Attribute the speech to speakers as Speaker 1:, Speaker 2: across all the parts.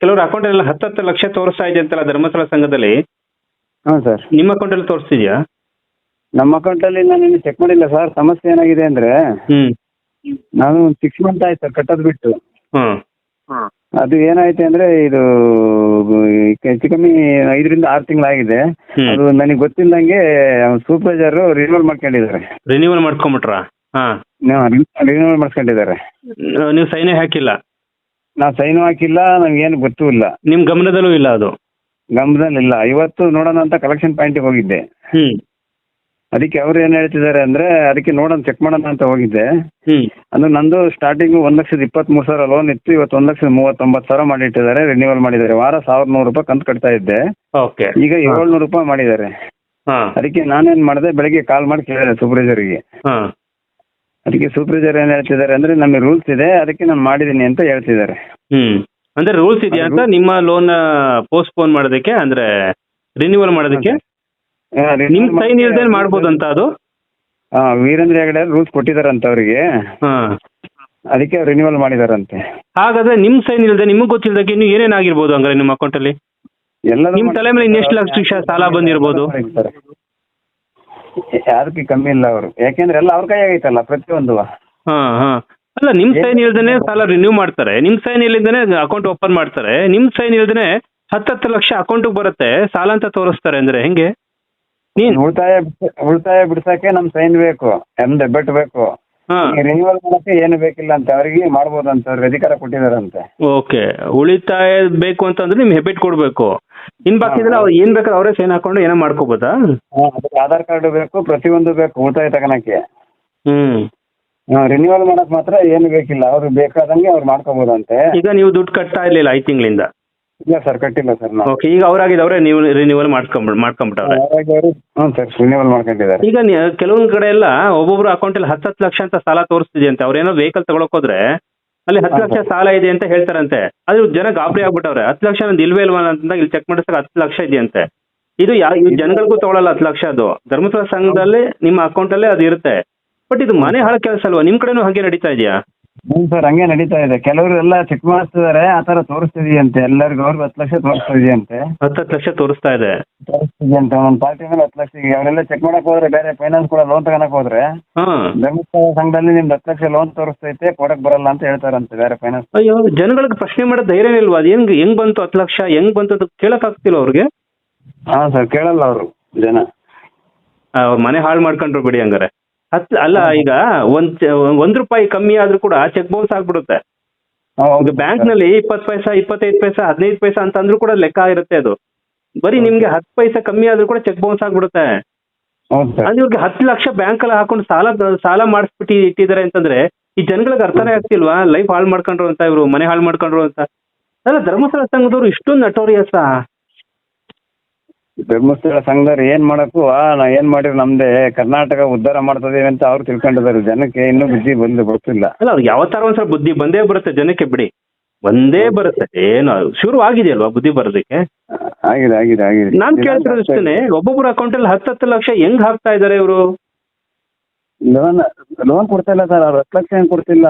Speaker 1: ಕೆಲವ್ರ ಅಕೌಂಟ್ ಎಲ್ಲ ಹತ್ತತ್ತು ಲಕ್ಷ ತೋರಿಸ್ತಾ ಇದೆ ಅಂತಲ್ಲ ಧರ್ಮಸ್ಥಳ ಸಂಘದಲ್ಲಿ?
Speaker 2: ಹಾಂ ಸರ್.
Speaker 1: ನಿಮ್ಮ ಅಕೌಂಟ್ ಅಲ್ಲಿ ತೋರಿಸ್ತಿದ್ಯಾ?
Speaker 2: ನಮ್ಮ ಅಕೌಂಟಲ್ಲಿ ನಾನು ಇನ್ನು ಚೆಕ್ ಮಾಡಿಲ್ಲ ಸರ್. ಸಮಸ್ಯೆ ಏನಾಗಿದೆ ಅಂದರೆ
Speaker 1: ಹ್ಮ್.
Speaker 2: ನಾನು ಸಿಕ್ಸ್ ಮಂತ್ ಆಯ್ತು ಸರ್ ಕಟ್ಟೋದು ಬಿಟ್ಟು.
Speaker 1: ಹ್ಮ್
Speaker 2: ಅದು ಏನಾಯ್ತು ಅಂದರೆ ಇದು ಹೆಚ್ಚು ಕಮ್ಮಿ ಐದರಿಂದ ಆರು ತಿಂಗಳಾಗಿದೆ.
Speaker 1: ಹ್ಮ್.
Speaker 2: ಅದು ನನಗೆ ಗೊತ್ತಿಲ್ಲದಂಗೆ ಸೂಪರ್ವೈಸರು ರಿನ್ಯೂವಲ್ ಮಾಡ್ಕೊಂಡಿದ್ದಾರೆ.
Speaker 1: ರಿನ್ಯೂವಲ್ ಮಾಡ್ಕೊಂಬಿಟ್ರಾ? ಹಾ.
Speaker 2: ರಿನ್ಯೂವಲ್ ಮಾಡ್ಕೊಂಡಿದ್ದಾರೆ.
Speaker 1: ನೀವು ಸೈನೇ ಹಾಕಿಲ್ಲ?
Speaker 2: ನಾವು ಸೈನು ಹಾಕಿಲ್ಲ ನನಗೇನು ಗೊತ್ತೂ ಇಲ್ಲ.
Speaker 1: ನಿಮ್ ಗಮನದಲ್ಲೂ ಇಲ್ಲ ಅದು?
Speaker 2: ಗಮನದಲ್ಲಿಲ್ಲ ಇವತ್ತು ನೋಡೋಣ ಅಂತ ಕಲೆಕ್ಷನ್ ಪಾಯಿಂಟ್ ಹೋಗಿದ್ದೆ.
Speaker 1: ಹ್ಮ್.
Speaker 2: ಅದಕ್ಕೆ ಅವ್ರು ಏನು ಹೇಳ್ತಿದ್ದಾರೆ ಅಂದ್ರೆ ಅದಕ್ಕೆ ನೋಡೋಣ ಚೆಕ್ ಮಾಡೋಣ ಅಂತ ಹೋಗಿದ್ದೆ.
Speaker 1: ಹ್ಮ್.
Speaker 2: ಅಂದ್ರೆ ನಂದು ಸ್ಟಾರ್ಟಿಂಗ್ ಒಂದ್ ಲಕ್ಷದ ಇಪ್ಪತ್ತ್ಮೂರು ಸಾವಿರ ಲೋನ್ ಇತ್ತು. ಇವತ್ತು ಒಂದು ಲಕ್ಷದ ಮೂವತ್ತೊಂಬತ್ತು ಸಾವಿರ ಮಾಡಿಟ್ಟಿದ್ದಾರೆ. ರಿನ್ಯೂವಲ್ ಮಾಡಿದ್ದಾರೆ. ವಾರ ಸಾವಿರದ ನೂರು ರೂಪಾಯಿ ಕಂತು ಕಟ್ತಾ ಇದ್ದೆ.
Speaker 1: ಓಕೆ.
Speaker 2: ಈಗ ಏಳ್ನೂರು ರೂಪಾಯಿ ಮಾಡಿದ್ದಾರೆ.
Speaker 1: ಹಾ.
Speaker 2: ಅದಕ್ಕೆ ನಾನೇನ್ ಮಾಡಿದೆ ಬೆಳಗ್ಗೆ ಕಾಲ್ ಮಾಡಿ ಕೇಳಿದೆ ಸೂಪರ್ವೈಸರ್ಗೆ
Speaker 1: ಹಾ.
Speaker 2: ಅದಕ್ಕೆ ಸೂಪರ್ವೈಸರ್ ಏನ್ ಹೇಳ್ತಿದ್ದಾರೆ ಅಂದ್ರೆ ನಮಗೆ ರೂಲ್ಸ್ ಇದೆ ಅದಕ್ಕೆ ನಾನು ಮಾಡಿದೀನಿ ಅಂತ ಹೇಳ್ತಿದ್ದಾರೆ.
Speaker 1: ಹ್ಮ್. ಅಂದ್ರೆ ರೂಲ್ಸ್ ಇದೆಯಾ ಅಂತ ನಿಮ್ಮ ಲೋನ್ ಪೋಸ್ಟ್ಪೋನ್ ಮಾಡೋದಕ್ಕೆ ಅಂದ್ರೆ ರಿನ್ಯೂವಲ್ ಮಾಡೋದಕ್ಕೆ? ನಿಮ್ ಸೈನ್ ಇಲ್ದೇ ಮಾಡ್ಬೋದಂತ ಅದು?
Speaker 2: ಹಾಂ ವೀರೇಂದ್ರ ಹೆಗಡೆ ರೂಲ್ಸ್ ಕೊಟ್ಟಿದಾರಂತ ಅವರಿಗೆ.
Speaker 1: ಹಾ.
Speaker 2: ಅದಕ್ಕೆ ರಿನ್ಯೂವಲ್ ಮಾಡಿದಾರಂತೆ.
Speaker 1: ಹಾಗಾದ್ರೆ ನಿಮ್ ಸೈನ್ ಇಲ್ದೆ ನಿಮಗ್ ಗೊತ್ತಿಲ್ಲದಕ್ಕೆ ಇನ್ನು ಏನೇನಾಗಿರ್ಬೋದು ಅಂದ್ರೆ ನಿಮ್ಮ ಅಕೌಂಟ್ ಅಲ್ಲಿ?
Speaker 2: ಎಲ್ಲದೂ
Speaker 1: ನಿಮ್ ತಲೆ ಮೇಲೆ ಇನ್ನೆಷ್ಟು ಲಕ್ಷ ಸಾಲ ಬಂದಿರ್ಬೋದು?
Speaker 2: ಯಾರಕ್ಕೆ ಕಮ್ಮಿ ಇಲ್ಲ ಅವರು. ಯಾಕೆಂದ್ರೆ ಎಲ್ಲ ಅವ್ರ ಕೈ ಆಗೈತಲ್ಲ ಪ್ರತಿಯೊಂದು
Speaker 1: ಹಾ ಹಾ. ಅಲ್ಲ ನಿಮ್ ಸೈನ್ ಇಲ್ದೇನೆ ಸಾಲ ರಿನ್ಯೂ ಮಾಡ್ತಾರೆ. ನಿಮ್ ಸೈನ್ ಇಲ್ಲದೇನೆ ಅಕೌಂಟ್ ಓಪನ್ ಮಾಡ್ತಾರೆ. ನಿಮ್ ಸೈನ್ ಇಲ್ದೇನೆ ಹತ್ತತ್ತು ಲಕ್ಷ ಅಕೌಂಟ್ ಬರುತ್ತೆ. ಸಾಲ ಅಂತ ತೋರಿಸ್ತಾರೆ ಅಂದ್ರೆ ಹೆಂಗೆ? ನೀನ್
Speaker 2: ಉಳಿತಾಯ ಬಿಡ್ಸ- ಉಳಿತಾಯ ಬಿಡ್ಸಕ್ಕೆ ನಮ್ ಸೈನ್ ಬೇಕು. ಎಂ ಡೆಬಿಟ್ ಬೇಕು.
Speaker 1: ಹಾ.
Speaker 2: ರಿನ್ಯೂವಲ್ ಮಾಡಕ್ಕೆ ಏನು ಬೇಕಿಲ್ಲ ಅಂತ ಅವರಿಗೆ ಮಾಡ್ಬೋದಂತ ಅವ್ರಿಗೆ ಅಧಿಕಾರ ಕೊಟ್ಟಿದಾರಂತೆ.
Speaker 1: ಓಕೆ. ಉಳಿತಾಯ ಬೇಕು ಅಂತಂದ್ರೆ ನಿಮ್ ಹೆಬಿಟ್ ಕೊಡ್ಬೇಕು. ಇನ್ ಬಾಕಿ ಇದ್ರೆ ಅವ್ರು ಏನ್ ಬೇಕಾದ್ರೆ ಅವರೇ ಸೈನ್ ಹಾಕೊಂಡು ಏನೋ ಮಾಡ್ಕೋಬೋದಾ?
Speaker 2: ಅದಕ್ಕೆ ಆಧಾರ್ ಕಾರ್ಡ್ ಬೇಕು ಪ್ರತಿಯೊಂದು ಬೇಕು ಉಳಿತಾಯ ತಗೊಳಕ್ಕೆ.
Speaker 1: ಹ್ಮ್.
Speaker 2: ರಿನ್ಯೂವಲ್ ಮಾಡಕ್ ಮಾತ್ರ ಏನು ಬೇಕಿಲ್ಲ ಅವ್ರು ಬೇಕಾದಂಗೆ ಅವ್ರು ಮಾಡ್ಕೋಬೋದಂತೆ.
Speaker 1: ಈಗ ನೀವು ದುಡ್ಡು ಕಟ್ತಾ ಇರ್ಲಿಲ್ಲ ಐದು ತಿಂಗಳಿಂದ?
Speaker 2: ಇಲ್ಲ ಸರ್ ಕಟ್ಟಿಲ್ಲ ಸರ್ ನಾವು
Speaker 1: ಓಕೆ ಈಗ ಅವರಾಗಿದ್ದವ್ರೆ ನೀವು ರಿನ್ಯೂವಲ್ ಮಾಡ್ಕೊಂಡ್ ಮಾಡ್ಕೊಂಬಿಟ್ಟವ್ರೆ.
Speaker 2: ಹಾಗಾಗಿ ಅವರು ಹ್ಞೂ ಸರ್ ರಿನ್ಯೂವಲ್ ಮಾಡ್ಕೊಂಡಿದ್ದಾರೆ.
Speaker 1: ಈಗ ನೀ- ಕೆಲವೊಂದ್ ಕಡೆ ಎಲ್ಲ ಒಬ್ಬೊಬ್ರು ಅಕೌಂಟ್ ಅಲ್ಲಿ ಹತ್ತು ಲಕ್ಷ ಅಂತ ಸಾಲ ತೋರಿಸ್ತಿದ್ಯಂತೆ ಅವ್ರೇನೋ ವೆಹಿಕಲ್ ತಗೊಳಕ್ ಹೋದ್ರೆ ಅಲ್ಲಿ ಹತ್ತು ಲಕ್ಷ ಸಾಲ ಇದೆ ಅಂತ ಹೇಳ್ತಾರಂತೆ. ಅದು ಜನ ಗಾಬರಿ ಆಗ್ಬಿಟ್ಟವ್ರೆ. ಹತ್ತು ಲಕ್ಷ ನಂದು ಇಲ್ವೇ ಇಲ್ವಾ ಅಂತ ಇಲ್ಲಿ ಚೆಕ್ ಮಾಡಿಸಿದಾಗ ಹತ್ತು ಲಕ್ಷ ಇದೆಯಂತೆ. ಇದು ಯಾ ಜನಗಳಿಗೂ ತಗೊಳಲ್ಲ ಹತ್ತು ಲಕ್ಷ ಅದು. ಧರ್ಮಸ್ಥಳ ಸಂಘದಲ್ಲಿ ನಿಮ್ಮ ಅಕೌಂಟ್ ಅಲ್ಲೇ ಅದು ಇರುತ್ತೆ. ಬಟ್ ಇದು ಮನೆ ಹಾಳ ಕೆಲಸ ಅಲ್ವಾ? ನಿಮ್ ಕಡೆನೂ ಹಾಗೆ ನಡೀತಾ ಇದೆಯಾ?
Speaker 2: ಹ್ಞೂ ಸರ್ ಹಂಗೆ ನಡೀತಾ ಇದೆ. ಕೆಲವರು ಎಲ್ಲ ಚೆಕ್ ಮಾಡಿಸ್ತಿದ್ದಾರೆ ಆತರ ಥರ ತೋರಿಸ್ತಿದೆಯಂತೆ. ಎಲ್ಲರಿಗೂ ಅವ್ರಿಗೆ ಹತ್ತು ಲಕ್ಷ ತೋರಿಸ್ತಿದೆಯಂತೆ.
Speaker 1: ಹತ್ತು ಲಕ್ಷ ತೋರಿಸ್ತಾ ಇದೆ.
Speaker 2: ತೋರಿಸ್ತಿದೆಯಂತೆ. ಒಂದು ಪಾರ್ಟಿ ಮೇಲೆ ಹತ್ತು ಲಕ್ಷ. ಈಗ ಅವರೆಲ್ಲ ಚೆಕ್ ಮಾಡಕ್ ಹೋದ್ರೆ ಬೇರೆ ಫೈನಾನ್ಸ್ ಕೂಡ ಲೋನ್ ತಗೊಳಕ್ ಹೋದ್ರೆ
Speaker 1: ಹಾ.
Speaker 2: ಧರ್ಮಸ್ಥಳ ಸಂಘದಲ್ಲಿ ನಿಮ್ದು ಹತ್ತು ಲಕ್ಷ ಲೋನ್ ತೋರಿಸ್ತೈತೆ ಕೊಡಕ್ ಬರಲ್ಲ ಅಂತ ಹೇಳ್ತಾರಂತೆ ಬೇರೆ ಫೈನಾನ್ಸ್
Speaker 1: ಅಯ್ಯೋ ಜನಗಳಿಗೆ ಪ್ರಶ್ನೆ ಮಾಡೋ ಧೈರ್ಯ ಇಲ್ವಾ? ಅದು ಹೆಂಗ್ ಹೆಂಗ್ ಬಂತು ಹತ್ತು ಲಕ್ಷ ಹೆಂಗ್ ಬಂತು ಅಂತ ಕೇಳಕ್ ಆಗ್ತಿಲ್ಲ ಅವ್ರಿಗೆ?
Speaker 2: ಹಾ ಸರ್ ಕೇಳಲ್ಲ ಅವರು ಜನ.
Speaker 1: ಅವ್ರ ಮನೆ ಹಾಳು ಮಾಡ್ಕೊಂಡ್ರು ಬಿಡಿ ಹಂಗಾರೆ. ಹತ್ತು ಅಲ್ಲ ಈಗ ಒಂದ್ ಒಂದ್ ರೂಪಾಯಿ ಕಮ್ಮಿ ಆದ್ರೂ ಕೂಡ ಚೆಕ್ ಬೌನ್ಸ್ ಆಗ್ಬಿಡುತ್ತೆ. ಈಗ ಬ್ಯಾಂಕ್ನಲ್ಲಿ ಇಪ್ಪತ್ತು ಪೈಸಾ ಇಪ್ಪತ್ತೈದು ಪೈಸಾ ಹದಿನೈದು ಪೈಸಾ ಅಂತ ಅಂದ್ರೂ ಕೂಡ ಲೆಕ್ಕ ಇರುತ್ತೆ ಅದು. ಬರೀ ನಿಮ್ಗೆ ಹತ್ತು ಪೈಸಾ ಕಮ್ಮಿ ಆದ್ರೂ ಕೂಡ ಚೆಕ್ ಬೌನ್ಸ್ ಆಗ್ಬಿಡುತ್ತೆ. ಅಂದ್ರೆ ಇವ್ರಿಗೆ ಹತ್ತು ಲಕ್ಷ ಬ್ಯಾಂಕ್ ಅಲ್ಲಿ ಹಾಕೊಂಡು ಸಾಲ ಸಾಲ ಮಾಡಿಸ್ಬಿಟ್ಟು ಇಟ್ಟಿದ್ದಾರೆ ಅಂತಂದ್ರೆ ಈ ಜನಗಳಿಗೆ ಅರ್ಥನೇ ಆಗ್ತಿಲ್ವಾ? ಲೈಫ್ ಹಾಳು ಮಾಡ್ಕೊಂಡ್ರು ಅಂತ ಇವರು ಮನೆ ಹಾಳು ಮಾಡ್ಕೊಂಡ್ರು ಅಂತ. ಅಲ್ಲ ಧರ್ಮಸ್ಥಳ ಸಂಘದವ್ರು ಇಷ್ಟೊಂದು ನಟೋರಿಯಸ್
Speaker 2: ಧರ್ಮಸ್ಥಳ ಸಂಘದವ್ರು ಏನ್ ಮಾಡಕ್ಕೂ ಆ ನಾ ಏನ್ ಮಾಡಿದ್ರು ನಮ್ದೇ ಕರ್ನಾಟಕ ಉದ್ಧಾರ ಮಾಡ್ತದೇವೆ ಅಂತ ಅವ್ರು ತಿಳ್ಕೊಂಡಿದ್ದಾರೆ. ಜನಕ್ಕೆ ಇನ್ನೂ ಬುದ್ಧಿ ಬಂದು ಗೊತ್ತಿಲ್ಲ.
Speaker 1: ಅಲ್ಲ ಅವ್ರಿಗೆ ಯಾವತ್ತಾರ ಒಂದ್ಸಲ ಬುದ್ಧಿ ಬಂದೇ ಬರುತ್ತೆ ಜನಕ್ಕೆ ಬಿಡಿ. ಒಂದೇ ಬರುತ್ತೆ. ಏನು ಶುರು ಆಗಿದೆಯಲ್ವಾ ಬುದ್ಧಿ ಬರೋದಕ್ಕೆ?
Speaker 2: ಆಗಿದೆ ಆಗಿದೆ ಆಗಿದೆ.
Speaker 1: ನಾನ್ ಕೇಳ್ತಿರೋದು ಇಷ್ಟೇ ಒಬ್ಬೊಬ್ಬರ ಅಕೌಂಟ್ ಅಲ್ಲಿ ಹತ್ತು ಹತ್ತು ಲಕ್ಷ ಹೆಂಗ್ ಹಾಕ್ತಾ ಇದಾರೆ ಇವರು?
Speaker 2: ಲೋನ್ ಲೋನ್ ಕೊಡ್ತಾ ಇಲ್ಲ ಸರ್ ಅವ್ರು ಹತ್ತು ಲಕ್ಷ ಏನ್ ಕೊಡ್ತಿಲ್ಲ.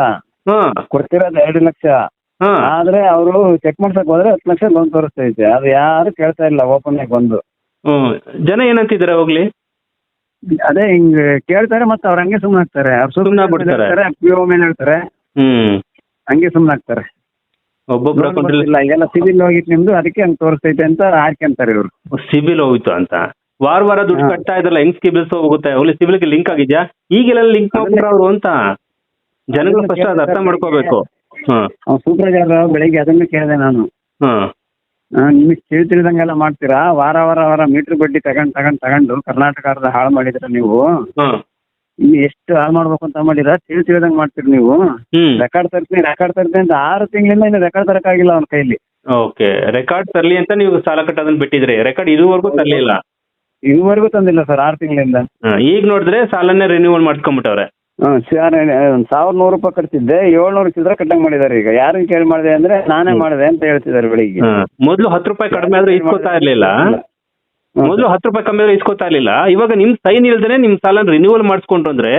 Speaker 1: ಹಾ.
Speaker 2: ಕೊಡ್ತಿರೋದು ಎರಡು ಲಕ್ಷ.
Speaker 1: ಹಾ.
Speaker 2: ಆದ್ರೆ ಅವರು ಚೆಕ್ ಮಾಡ್ಸಕ್ ಹೋದ್ರೆ ಹತ್ತು ಲಕ್ಷ ಲೋನ್ ತೋರಿಸ್ತೈತೆ. ಅದು ಯಾರು ಕೇಳ್ತಾ ಇಲ್ಲ ಓಪನ್ ಆಗಿ ಬಂದು.
Speaker 1: ಹ್ಮ್. ಜನ ಏನಂತಿದ್ದಾರೆ ಹೋಗ್ಲಿ?
Speaker 2: ಅದೇ ಹಿಂಗ್ ಕೇಳ್ತಾರೆ ಮತ್ತೆ ಅವ್ರ ಹಂಗೆ ಸುಮ್ಮನೆ ಆಗ್ತಾರೆ. ಅವ್ರು
Speaker 1: ಸುಮ್ನೆ ಆಗ್ಬಿಡ್ತಾರೆ.
Speaker 2: ಮೇಲೆ ಹೇಳ್ತಾರೆ.
Speaker 1: ಹ್ಮ್.
Speaker 2: ಹಂಗೆ ಸುಮ್ಮನೆ ಆಗ್ತಾರೆ.
Speaker 1: ಒಬ್ಬೊಬ್ಬರ
Speaker 2: ಲೋನ್
Speaker 1: ಅಕೌಂಟ್ ಅಲ್ಲಿ
Speaker 2: ಕೊಡ್ತಿಲ್ಲ ಸಿವಿಲ್ ಹೋಗಿತ್ತು ನಿಮ್ದು ಅದಕ್ಕೆ ಹಂಗ್ ತೋರಿಸ್ತೈತೆ ಅಂತ ಹಾಕ್ಯಂತಾರೆ ಇವ್ರು.
Speaker 1: ಸಿಬಿಲ್ ಹೋಯ್ತು ಅಂತ. ವಾರ ವಾರ ದುಡ್ಡು
Speaker 2: ಹಾ.
Speaker 1: ಕಟ್ತಾ ಇದ್ರಲ್ಲ ಹೆಂಗ್ ಸಿಬಿಲ್ಸ್ ಹೋಗುತ್ತೆ? ಹೋಗ್ಲಿ ಸಿಬಿಲ್ಗೆ ಲಿಂಕ್ ಆಗಿದ್ಯಾ? ಈಗೆಲ್ಲ ಲಿಂಕ್ ಮಾಡ್ಬಿಟ್ರ ಅವ್ರು ಅಂತ. ಜನಗಳು
Speaker 2: ಅದನ್ನ
Speaker 1: ಫಸ್ಟ್ ಅದು ಅರ್ಥ
Speaker 2: ಕೇಳ್ತಾರೆ.
Speaker 1: ಮಾಡ್ಕೋಬೇಕು. ಹ್ಮ್.
Speaker 2: ಅವ್ನು ಸೂಪರ್ವೈಸರ್ ಬೆಳಿಗ್ಗೆ ಅದನ್ನು ಕೇಳಿದೆ ನಾನು.
Speaker 1: ಹ್ಮ್
Speaker 2: ನಿಮಗೆ ತಿಳಿ ತಿಳಿದಂಗೆಲ್ಲ ಮಾಡ್ತೀರಾ? ವಾರ ವಾರ ವಾರ ಮೀಟರ್ ಬಡ್ಡಿ ತಗೊಂಡ್ ತಗೊಂಡ್ ತಗೊಂಡು ಕರ್ನಾಟಕ ಅರ್ಧ ಹಾಳು ಮಾಡಿದ್ರ ನೀವು? ಇನ್ನು ಎಷ್ಟು ಹಾಳು ಮಾಡ್ಬೇಕು ಅಂತ ಮಾಡಿರ ತಿಳಿ ತಿಳಿದಂಗೆ ಮಾಡ್ತೀರಿ ನೀವು? ರೆಕಾರ್ಡ್ ತರ್ತೀನಿ ರೆಕಾರ್ಡ್ ತರ್ತೀನಿ ಅಂತ ಆರು ತಿಂಗಳಿಂದ ಇನ್ನು ರೆಕಾರ್ಡ್ ತರಕಾಗಿಲ್ಲ ಅವನ ಕೈಲಿ.
Speaker 1: ಓಕೆ. ರೆಕಾರ್ಡ್ ತರ್ಲಿ ಅಂತ ನೀವು ಸಾಲ ಕಟ್ಟೋದನ್ನ ಬಿಟ್ಟಿದ್ರಿ. ರೆಕಾರ್ಡ್ ಇದುವರೆಗೂ ತರ್ಲಿಲ್ಲ.
Speaker 2: ಇದುವರೆಗೂ ತಂದಿಲ್ಲ ಸರ್ ಆರು ತಿಂಗಳಿಂದ.
Speaker 1: ಹಾ, ಈಗ ನೋಡಿದ್ರೆ ಸಾಲನೇ ರಿನ್ಯೂವಲ್ ಮಾಡ್ಕೊಂಬಿಟ್ಟವ್ರೆ
Speaker 2: ಹ್ಮ್ ಸಾವಿರ ನೂರು ರೂಪಾಯಿ ಕಟ್ತಿದ್ದೆ ಏಳ್ನೂರು ಚಿಲ್ಲರೆ ಕಟ್ಟಂಗ್ ಮಾಡಿದಾರೆ ಈಗ. ಯಾರನ್ನ ಕೇಳಿ ಮಾಡಿದೆ ಅಂದ್ರೆ ನಾನೇ ಮಾಡಿದೆ ಅಂತ ಹೇಳ್ತಿದ್ದಾರೆ ಬೆಳಿಗ್ಗೆ.
Speaker 1: ಹಾ. ಮೊದ್ಲು ಹತ್ತು ರೂಪಾಯಿ ಕಡಿಮೆ ಆದ್ರೆ ಇಸ್ಕೊತಾ ಇರ್ಲಿಲ್ಲ.
Speaker 2: ಮೊದ್ಲು
Speaker 1: ಮೊದಲು ಹತ್ತು ರೂಪಾಯಿ ಕಮ್ಮಿ ಆದ್ರೆ ಇಸ್ಕೊತಾ ಇರ್ಲಿಲ್ಲ. ಇವಾಗ ನಿಮ್ ಸೈನ್ ಇಲ್ದೇನೆ ನಿಮ್ ಸಾಲ ರಿನ್ಯೂವಲ್ ಮಾಡಿಸ್ಕೊಂಡ್ರು ಅಂದ್ರೆ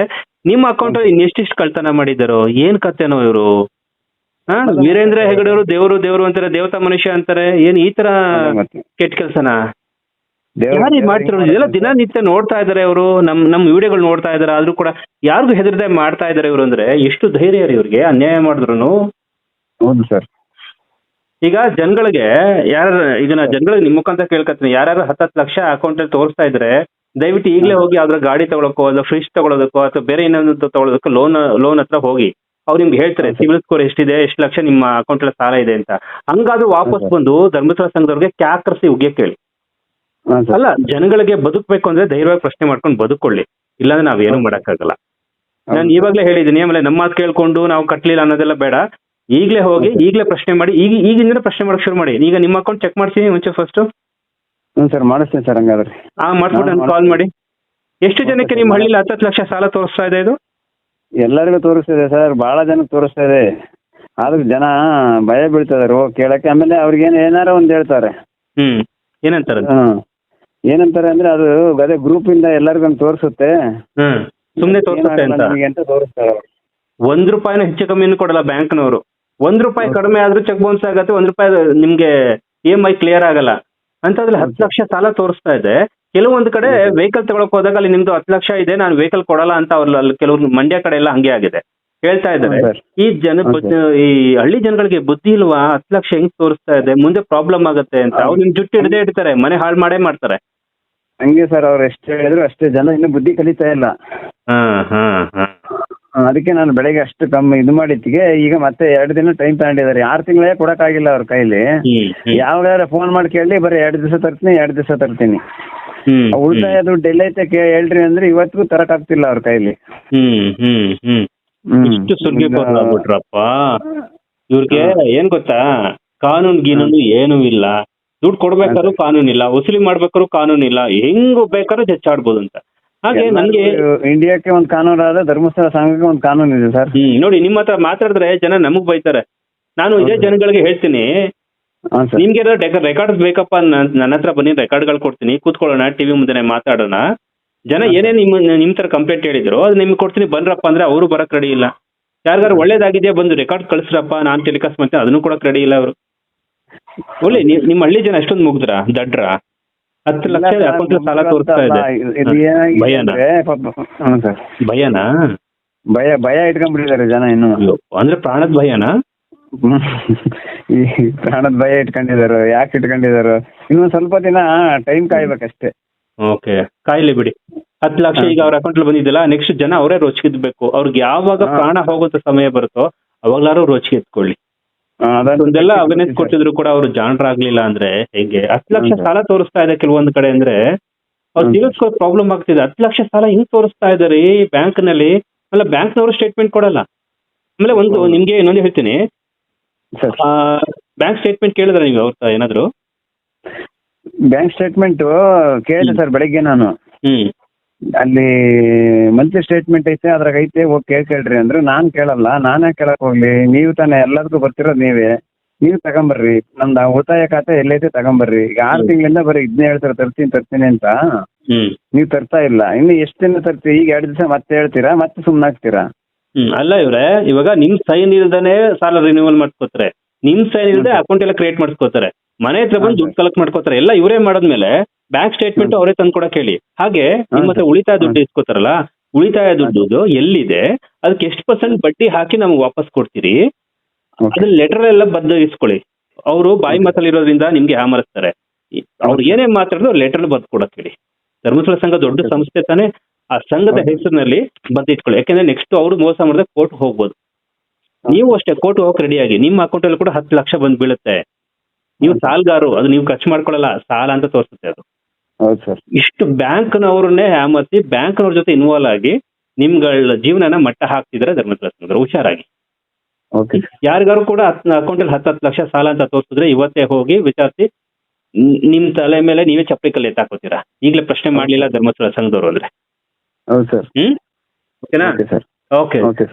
Speaker 1: ನಿಮ್ಮ ಅಕೌಂಟ್ ಅಲ್ಲಿ ಇನ್ನೆಷ್ಟಿಷ್ಟು ಕಳ್ತನ ಮಾಡಿದಾರೋ? ಏನ್ ಕತೆನೋ ಇವರು? ಹಾ ವೀರೇಂದ್ರ ಹೆಗಡೆ ಅವರು ದೇವರು ದೇವರು ಅಂತಾರೆ ದೇವತಾ ಮನುಷ್ಯ ಅಂತಾರೆ ಏನ್ ಈ ತರ
Speaker 2: ಅದೇ ಮತ್ತೆ.
Speaker 1: ಕೆಟ್ಟ ಕೆಲ್ಸನಾ?
Speaker 2: ದೇವ್ರು-
Speaker 1: ಮಾಡ್ತಿರೋ ಮಾಡ್ತಿರೋದು? ಇದೆಲ್ಲ ದಿನನಿತ್ಯ ನೋಡ್ತಾ ಇದಾರೆ ಅವರು ನಮ್ ನಮ್ ವಿಡಿಯೋಗಳು ನೋಡ್ತಾ ಇದಾರೆ. ಆದ್ರೂ ಕೂಡ ಯಾರಿಗೂ ಹೆದರದೆ ಮಾಡ್ತಾ ಇದಾರೆ ಇವರು ಅಂದ್ರೆ ಎಷ್ಟು ಧೈರ್ಯ ರೀ ಇವ್ರಿಗೆ? ಅನ್ಯಾಯ ಮಾಡಿದ್ರು
Speaker 2: ಹೌದು ಸರ್.
Speaker 1: ಈಗ ಜನಗಳಿಗೆ ಯಾರ ಈಗ ನಾ ಜನಗಳಿಗೆ ನಿಮ್ಮ ಮುಖಾಂತರ ಕೇಳ್ಕತ್ತೀನಿ. ಯಾರು ಹತ್ತತ್ತು ಲಕ್ಷ ಅಕೌಂಟ್ ಅಲ್ಲಿ ತೋರಿಸ್ತಾ ಇದ್ರೆ ದಯವಿಟ್ಟು ಈಗಲೇ ಹೋಗಿ ಯಾವ್ದ್ರ ಗಾಡಿ ತಗೊಳಕ್ಕೋ ಅಥವಾ ಫ್ರಿಜ್ ತಗೊಳೋದಕ್ಕೋ ಅಥವಾ ಬೇರೆ ಏನಾದ್ರು ತಗೊಳೋದಕ್ಕೋ ಲೋನ್ ಲೋನ್ ಹತ್ರ ಹೋಗಿ ಅವ್ರು ನಿಮ್ಗೆ ಹೇಳ್ತಾರೆ ಸಿಬಿಲ್ ಸ್ಕೋರ್ ಎಷ್ಟಿದೆ? ಎಷ್ಟು ಲಕ್ಷ ನಿಮ್ಮ ಅಕೌಂಟ್ ಅಲ್ಲಿ ಸಾಲ ಇದೆ ಅಂತ. ಹಂಗಾದ್ರೂ ವಾಪಸ್. ಬಂದು ಧರ್ಮಸ್ಥಳ ಸಂಘದವ್ರಿಗೆ ಕ್ಯಾಕರ್ಸಿ ಉಗ್ಯಕ್ಕೆ ಹೇಳಿ
Speaker 2: ಹಾಂ ಸರ್.
Speaker 1: ಅಲ್ಲ ಜನಗಳಿಗೆ ಬದುಕಬೇಕು ಅಂದ್ರೆ ಧೈರ್ಯವಾಗಿ ಪ್ರಶ್ನೆ ಮಾಡ್ಕೊಂಡು ಬದುಕೊಳ್ಳಿ. ಇಲ್ಲಾಂದ್ರೆ ನಾವ್
Speaker 2: ಏನು
Speaker 1: ಮಾಡಕ್ಕಾಗಲ್ಲ. ನಾನು ಇವಾಗಲೇ ಹೇಳಿದ್ದೀನಿ ಆಮೇಲೆ ನಮ್ಮ ಮಾತು ಕೇಳ್ಕೊಂಡು ನಾವು ಕಟ್ಲಿಲ್ಲ ಅನ್ನೋದೆಲ್ಲ ಬೇಡ. ಈಗಲೇ ಹೋಗಿ ಈಗ್ಲೇ ಪ್ರಶ್ನೆ ಮಾಡಿ ಈಗ ಈಗಿಂದ ಪ್ರಶ್ನೆ ಮಾಡಕ್ ಶುರು ಮಾಡಿ. ಈಗ ನಿಮ್ಮ ಅಕೌಂಟ್ ಚೆಕ್ ಮಾಡ್ತೀನಿ ಮುಂಚೆ ಫಸ್ಟ್
Speaker 2: ಹ್ಞೂ ಸರ್ ಮಾಡಿಸ್ತೀನಿ ಸರ್ ಹಂಗಾದ್ರೆ.
Speaker 1: ಆ ಮಾಡ್ಬಿಟ್ಟು
Speaker 2: ನಾನು
Speaker 1: ಕಾಲ್ ಮಾಡಿ. ಎಷ್ಟು ಜನಕ್ಕೆ ನಿಮ್ಮ ಹಳ್ಳಿಲಿ ಹತ್ತತ್ತು ಲಕ್ಷ ಸಾಲ ತೋರಿಸ್ತಾ ಇದೆ ಇದು?
Speaker 2: ಎಲ್ಲರಿಗೂ ತೋರಿಸ್ತಿದೆ ಸರ್ ಬಹಳ ಜನಕ್ಕೆ ತೋರಿಸ್ತಾ ಇದೆ. ಆದ್ರೆ ಜನ ಭಯ ಬೀಳ್ತಾರೆ ಹೋಗಿ ಕೇಳಕ್ಕೆ. ಆಮೇಲೆ ಅವ್ರಿಗೇನು ಏನಾರ ಒಂದ್ ಹೇಳ್ತಾರೆ.
Speaker 1: ಹ್ಮ್. ಏನಂತಾರೆ?
Speaker 2: ಹ್ಮ್ ಏನಂತಾರೆ ಅಂದ್ರೆ ಅದು ಅದೇ ಗ್ರೂಪ್ ಇಂದ ಎಲ್ಲರಿಗೂ ತೋರಿಸುತ್ತೆ.
Speaker 1: ಹ್ಮ್. ಸುಮ್ನೆ ತೋರಿಸುತ್ತೆ ಅಂತ.
Speaker 2: ನಿಮಗೆ ಅಂತ ತೋರಿಸ್ತಾರೆ ಅವ್ರು
Speaker 1: ಒಂದ್ ರೂಪಾಯಿನ ಹೆಚ್ಚು ಕಮ್ಮಿನೂ ಕೊಡಲ್ಲ ಬ್ಯಾಂಕ್ನವರು. ಒಂದ್ ರೂಪಾಯಿ ಕಡಿಮೆ ಆದ್ರೂ ಚೆಕ್ ಬೌನ್ಸ್ ಆಗತ್ತೆ ಒಂದ್ ರೂಪಾಯಿ ನಿಮ್ಗೆ ಇ ಎಂ ಐ ಕ್ಲಿಯರ್ ಆಗಲ್ಲ. ಅಂತದ್ರಲ್ಲಿ ಹತ್ತು. ಲಕ್ಷ ಸಾಲ ತೋರಿಸ್ತಾ ಇದೆ. ಕೆಲವೊಂದು ಕಡೆ. ವೆಹಿಕಲ್ ತಗೊಳಕ್ ಹೋದಾಗ ಅಲ್ಲಿ ನಿಮ್ದು ಹತ್ತು ಲಕ್ಷ ಇದೆ ನಾನು ವೆಹಿಕಲ್ ಕೊಡಲ್ಲ ಅಂತ ಅವ್ರು ಅಲ್ಲಿ ಕೆಲವ್ರು ಮಂಡ್ಯ ಕಡೆ ಎಲ್ಲ ಹಂಗೆ ಆಗಿದೆ. ಹೇಳ್ತಾ ಇದ್ದಾರೆ.
Speaker 2: ಹೌದು
Speaker 1: ಈ ಜನ ಬುದ್ಧಿ- ಈ ಹಳ್ಳಿ ಜನಗಳಿಗೆ ಬುದ್ಧಿ ಇಲ್ವಾ? ಹತ್ತು ಲಕ್ಷ ಹೆಂಗ್ ತೋರಿಸ್ತಾ ಇದೆ? ಮುಂದೆ ಪ್ರಾಬ್ಲಮ್ ಆಗುತ್ತೆ ಅಂತ. ಅವ್ರು ನಿಮ್ ಜುಟ್ಟು ಹಿಡ್ದೇ ಇಡ್ತಾರೆ ಮನೆ ಹಾಳು ಮಾಡೇ ಮಾಡ್ತಾರೆ.
Speaker 2: ಹಂಗೆ ಸರ್ ಅವ್ರು ಎಷ್ಟು ಹೇಳಿದ್ರು ಅಷ್ಟೇ ಜನ ಇನ್ನೂ ಬುದ್ಧಿ ಕಲಿತಾ ಇಲ್ಲ.
Speaker 1: ಹಾ ಹಾ ಹಾ.
Speaker 2: ಅದಕ್ಕೆ ನಾನು ಬೆಳಗ್ಗೆ ಅಷ್ಟು ಕಮ್ಮಿ ಇದು ಮಾಡಿದ್ದಿಗೆ ಈಗ ಮತ್ತೆ ಎರಡು ದಿನ ಟೈಮ್ ತಗೊಂಡಿದ್ದಾರೆ. ಆರು ತಿಂಗಳೇ ಕೊಡಕ್ಕಾಗಿಲ್ಲ ಅವ್ರ ಕೈಲಿ.
Speaker 1: ಹ್ಮ್ ಹ್ಮ್.
Speaker 2: ಫೋನ್ ಮಾಡಿ ಕೇಳಿ ಬರೀ ಎರಡು ದಿವಸ ತರ್ತೀನಿ ಎರಡು ದಿವಸ ತರ್ತೀನಿ.
Speaker 1: ಹ್ಮ್
Speaker 2: ಉಳಿತಾಯ ದುಡ್ಡು ಎಲ್ಲೈತೆ ಕೇ ಹೇಳ್ರಿ ಅಂದ್ರೆ ಇವತ್ತಿಗೂ ತರಕಾಗ್ತಿಲ್ಲ ಅವ್ರ ಕೈಲಿ.
Speaker 1: ಹ್ಮ್ ಹ್ಮ್ ಹ್ಮ್.
Speaker 2: ಹ್ಮ್.
Speaker 1: ಇಷ್ಟು ಆಗ್ಬಿಟ್ರಪ್ಪ ಇವ್ರಿಗೆ ಏನ್ ಗೊತ್ತಾ? ಕಾನೂನು ಗೀನೂನು ಏನೂ ಇಲ್ಲ. ದುಡ್ಡು ಕೊಡ್ಬೇಕಾದ್ರೂ ಕಾನೂನಿಲ್ಲ ವಸೂಲಿ ಮಾಡ್ಬೇಕಾದ್ರು ಕಾನೂನಿಲ್ಲ ಹೆಂಗ್ ಬೇಕಾದ್ರೂ ಜಚ್ಚಾಡ್ಬೋದು ಅಂತ. ಹಾಗೆ ನನಗೆ
Speaker 2: ಇಂಡಿಯಾಕ್ಕೆ ಒಂದು ಕಾನೂನು ಆದ್ರೆ ಧರ್ಮಸ್ಥಳ ಸಂಘಕ್ಕೆ ಒಂದು ಕಾನೂನು ಇದೆ ಸರ್.
Speaker 1: ಹ್ಮ್ ನೋಡಿ ನಿಮ್ಮ ಹತ್ರ ಮಾತಾಡಿದ್ರೆ ಜನ ನಮಗ್ ಬೈತಾರೆ. ನಾನು ಇದೇ ಜನಗಳಿಗೆ ಹೇಳ್ತೀನಿ ನಿಮ್ಗೆ ರೆಕಾರ್ಡ್ ಬೇಕಪ್ಪ ನನ್- ನನ್ನ ಹತ್ರ ಬನ್ನಿ ರೆಕಾರ್ಡ್ಗಳು ಕೊಡ್ತೀನಿ ಕೂತ್ಕೊಳ್ಳೋಣ ಟಿವಿ ಮುಂದೆ ಮಾತಾಡೋಣ. ಜನ. ಏನೇ ನಿಮ್ಮ ನಿಮ್ ತರ ಕಂಪ್ಲೇಂಟ್ ಹೇಳಿದ್ರು ಅದು ನಿಮ್ಗೆ ಕೊಡ್ತೀನಿ ಬನ್ರಪ್ಪ ಅಂದ್ರೆ ಅವರು ಬರಕ್ ರೆಡಿ ಇಲ್ಲ. ಯಾರಿಗಾರು ಒಳ್ಳೇದಾಗಿದೆಯಾ ಬಂದು ರೆಕಾರ್ಡ್ ಕಳಿಸ್ರಪ್ಪ ನಾನ್ ಟೆಲಿಕಾಸ್ಟ್ ಮಾಡ್ತೀನಿ ಅದನ್ನು ಕೊಡಕ್ ರೆಡಿ ಇಲ್ಲ ಅವರು. ಒಳ್ಳೆ ನಿಮ್ಮ ಹಳ್ಳಿ ಜನ ಎಷ್ಟೊಂದು ಮುಗ್ದ್ರ? ದಡ್ರ? ಹತ್ತು ಲಕ್ಷ ಅಕೌಂಟ್ ಸಾಲ ತೋರಿಸ್ತಾ ಇದೆ. ಭಯನಾ?
Speaker 2: ಭಯ ಭಯ ಇಟ್ಕೊಂಡ್ಬಿಟ್ಟಿದ್ದಾರೆ ಜನ ಇನ್ನು.
Speaker 1: ಅಂದ್ರೆ ಪ್ರಾಣದ ಭಯನಾ.
Speaker 2: ಈ ಪ್ರಾಣದ ಭಯ ಇಟ್ಕೊಂಡಿದ್ದಾರೆ ಯಾಕೆ ಇಟ್ಕೊಂಡಿದ್ದಾರೆ? ಇನ್ನೊಂದ್ ಸ್ವಲ್ಪ ದಿನ ಟೈಮ್ ಕಾಯ್ಬೇಕಷ್ಟೇ.
Speaker 1: ಓಕೆ ಕಾಯಿಲೆ ಬಿಡಿ. ಹತ್ತು ಲಕ್ಷ ಈಗ ಅವ್ರ ಅಕೌಂಟ್ ಬಂದಿದ್ದಲ್ಲ ನೆಕ್ಸ್ಟ್ ಜನ ಅವರೇ ರೋಚಿಗೆದ್ಬೇಕು ಅವ್ರಿಗೆ ಯಾವಾಗ ಪ್ರಾಣ ಹೋಗುವಂತ ಸಮಯ ಬರುತ್ತೋ ಅವಾಗ್ಲಾರು ರೋಚಿಗೆ ಎತ್ಕೊಳ್ಳಿ. ಒಂದೆಲ್ಲ ಅವೇರ್ನೆಸ್ ಕೊಟ್ಟಿದ್ರು ಕೂಡ ಅವ್ರು ಜಾಣರಾಗ್ಲಿಲ್ಲ ಅಂದ್ರೆ ಹೇಗೆ? ಹತ್ತು ಲಕ್ಷ ಸಾಲ ತೋರಿಸ್ತಾ ಇದೆ ಕೆಲವೊಂದು ಕಡೆ ಅಂದ್ರೆ ಅವ್ರು
Speaker 2: ಹೌದು.
Speaker 1: ಪ್ರಾಬ್ಲಮ್ ಆಗ್ತಿದೆ. ಹತ್ತು ಲಕ್ಷ ಸಾಲ ಹಿಂಗ್ ತೋರಿಸ್ತಾ ಇದಾರೆ ಈ ಬ್ಯಾಂಕ್ನಲ್ಲಿ ಅಲ್ಲ ಬ್ಯಾಂಕ್ ನವರು ಸ್ಟೇಟ್ಮೆಂಟ್ ಕೊಡಲ್ಲ. ಆಮೇಲೆ ಒಂದು. ನಿಮ್ಗೆ ಇನ್ನೊಂದು ಹೇಳ್ತೀನಿ. ಬ್ಯಾಂಕ್ ಸ್ಟೇಟ್ಮೆಂಟ್ ಕೇಳಿದ್ರೆ ನೀವು ಅವ್ರ ಏನಾದ್ರು?
Speaker 2: ಬ್ಯಾಂಕ್ ಸ್ಟೇಟ್ಮೆಂಟ್ ಕೇಳಿದೆ ಸರ್ ಬೆಳಿಗ್ಗೆ ನಾನು.
Speaker 1: ಹ್ಮ್.
Speaker 2: ಅಲ್ಲಿ ಮಂತ್ಲಿ ಸ್ಟೇಟ್ಮೆಂಟ್ ಐತೆ ಅದ್ರಾಗ ಐತೆ ಹೋಗಿ ಕೇಳ್ಕೇಳ್ರಿ ಅಂದ್ರೆ. ನಾನ್ ಕೇಳಲ್ಲ ನಾನೇ ಕೇಳಕ್ ಹೋಗ್ಲಿ? ನೀವು ತಾನೇ ಎಲ್ಲದಕ್ಕೂ ಬರ್ತಿರೋದು ನೀವೇ. ನೀವು ತಗೊಂಬರ್ರಿ. ನಮ್ದು ಉಳಿತಾಯ ಖಾತೆ ಎಲ್ಲೈತೆ ತಗೊಂಬರ್ರಿ. ಈಗ ಆರು. ತಿಂಗಳಿಂದ ಬರೀ ಇದನ್ನೇ ಹೇಳ್ತಾರೆ ತರ್ತೀನಿ ತರ್ತೀನಿ ಅಂತ.
Speaker 1: ಹ್ಮ್.
Speaker 2: ನೀವು ತರ್ತಾ ಇಲ್ಲ. ಇನ್ನು ಎಷ್ಟು ದಿನ ತರ್ತೀವಿ ಈಗ ಎರಡು ದಿವಸ ಮತ್ತೆ ಹೇಳ್ತೀರಾ? ಮತ್ತೆ ಸುಮ್ಮನಾಗ್ತೀರಾ
Speaker 1: ಹ್ಮ್. ಅಲ್ಲ ಇವ್ರೆ ಇವಾಗ ನಿಮ್ ಸೈನ್ ಇಲ್ದೇನೆ ಸಾಲ ರಿನ್ಯೂವಲ್ ಮಾಡ್ಕೋತಾರೆ. ನಿಮ್ ಸೈನ್ ಇಲ್ದೆ ಅಕೌಂಟ್ ಎಲ್ಲ ಕ್ರಿಯೇಟ್ ಮಾಡ್ಕೋತಾರೆ. ಮನೆ ಹತ್ರ ಬಂದು ದುಡ್ಡು ಕಲೆಕ್ಟ್ ಮಾಡ್ಕೋತಾರೆ. ಎಲ್ಲ ಇವರೇ ಮಾಡಿದ್ಮೇಲೆ ಬ್ಯಾಂಕ್ ಸ್ಟೇಟ್ಮೆಂಟ್ ಅವರೇ ತಂದ್ಕೊಡಕ್ ಹೇಳಿ. ಹಾಗೆ ನಿಮ್ಮ ಹತ್ರ ಉಳಿತಾಯ ದುಡ್ಡು. ಇಸ್ಕೋತಾರಲ್ಲ ಉಳಿತಾಯ ದುಡ್ಡು ಎಲ್ಲಿದೆ? ಅದಕ್ಕೆ ಎಷ್ಟು ಪರ್ಸೆಂಟ್ ಬಡ್ಡಿ ಹಾಕಿ ನಮ್ಗೆ ವಾಪಸ್ ಕೊಡ್ತೀರಿ?
Speaker 2: ಅದ್ರ
Speaker 1: ಅದನ್ನ ಲೆಟರ್ ಎಲ್ಲ ಬದ್ದು ಇಸ್ಕೊಳ್ಳಿ. ಅವರು ಬಾಯಿ
Speaker 2: ಮಾತಲ್ಲಿರೋದ್ರಿಂದ
Speaker 1: ಮಾತಲ್ಲಿ ಇರೋದ್ರಿಂದ ನಿಮ್ಗೆ ಹಾಮರಿಸ್ತಾರೆ. ಅವ್ರು ಏನೇ ಮಾತಾಡಿದ್ರು ಲೆಟರ್ ಬದ್ ಕೊಡಕ್ ಹೇಳಿ. ಧರ್ಮಸ್ಥಳ ಸಂಘ ದೊಡ್ಡ ಸಂಸ್ಥೆ ತಾನೇ ಆ ಸಂಘದ ಹೆಸರಿನಲ್ಲಿ ಬದ್ದಿಟ್ಕೊಳ್ಳಿ ಯಾಕಂದ್ರೆ ನೆಕ್ಸ್ಟ್ ಅವ್ರು ಮೋಸ ಮಾಡಿದ್ರೆ ಕೋರ್ಟ್ ಹೋಗ್ಬೋದು. ನೀವು ಅಷ್ಟೇ ಕೋರ್ಟ್ ಹೋಗಕ್ ರೆಡಿ ಆಗಿ. ನಿಮ್ಮ ಅಕೌಂಟ್ ಅಲ್ಲಿ ಕೂಡ ಹತ್ತು ಲಕ್ಷ ಬಂದ್ ಬೀಳುತ್ತೆ. ನೀವು ಸಾಲ್ಗಾರು ಅದು ನೀವು ಖರ್ಚು ಮಾಡ್ಕೊಳ್ಳಲ್ಲ ಸಾಲ ಅಂತ ತೋರಿಸುತ್ತೆ ಅದು.
Speaker 2: ಹೌದು ಸರ್.
Speaker 1: ಇಷ್ಟು ಬ್ಯಾಂಕ್ನವ್ರನ್ನೇ ಹ್ಯಾಮರ್ಸಿ ಬ್ಯಾಂಕ್ನವ್ರ ಜೊತೆ ಇನ್ವಾಲ್ವ್ ಆಗಿ ನಿಮ್ಗಳ ಜೀವನನ ಮಟ್ಟ ಹಾಕ್ತಿದ್ರೆ ಧರ್ಮಸ್ಥಳ ಸಂಘದವರು ಹುಷಾರಾಗಿ.
Speaker 2: ಓಕೆ
Speaker 1: ಯಾರಿಗಾರು ಕೂಡ ಅಕೌಂಟ್ ಅಲ್ಲಿ ಹತ್ತು ಹತ್ತು ಲಕ್ಷ ಸಾಲ ಅಂತ ತೋರಿಸಿದ್ರೆ ಇವತ್ತೇ ಹೋಗಿ ವಿಚಾರಿಸಿ ನಿಮ್ ತಲೆ ಮೇಲೆ ನೀವೇ ಚಪ್ಪಲಿ ಕಲ್ಲು ಎತ್ತಾಕೋತೀರಾ ಈಗಲೇ ಪ್ರಶ್ನೆ ಮಾಡ್ಲಿಲ್ಲ ಧರ್ಮಸ್ಥಳ ಸಂಘದವರು ಅಂದ್ರೆ.
Speaker 2: ಹೌದು ಸರ್.
Speaker 1: ಹ್ಮ್? ಓಕೆನಾ?
Speaker 2: Okay sir.
Speaker 1: ಓಕೆ.
Speaker 2: ಓಕೆ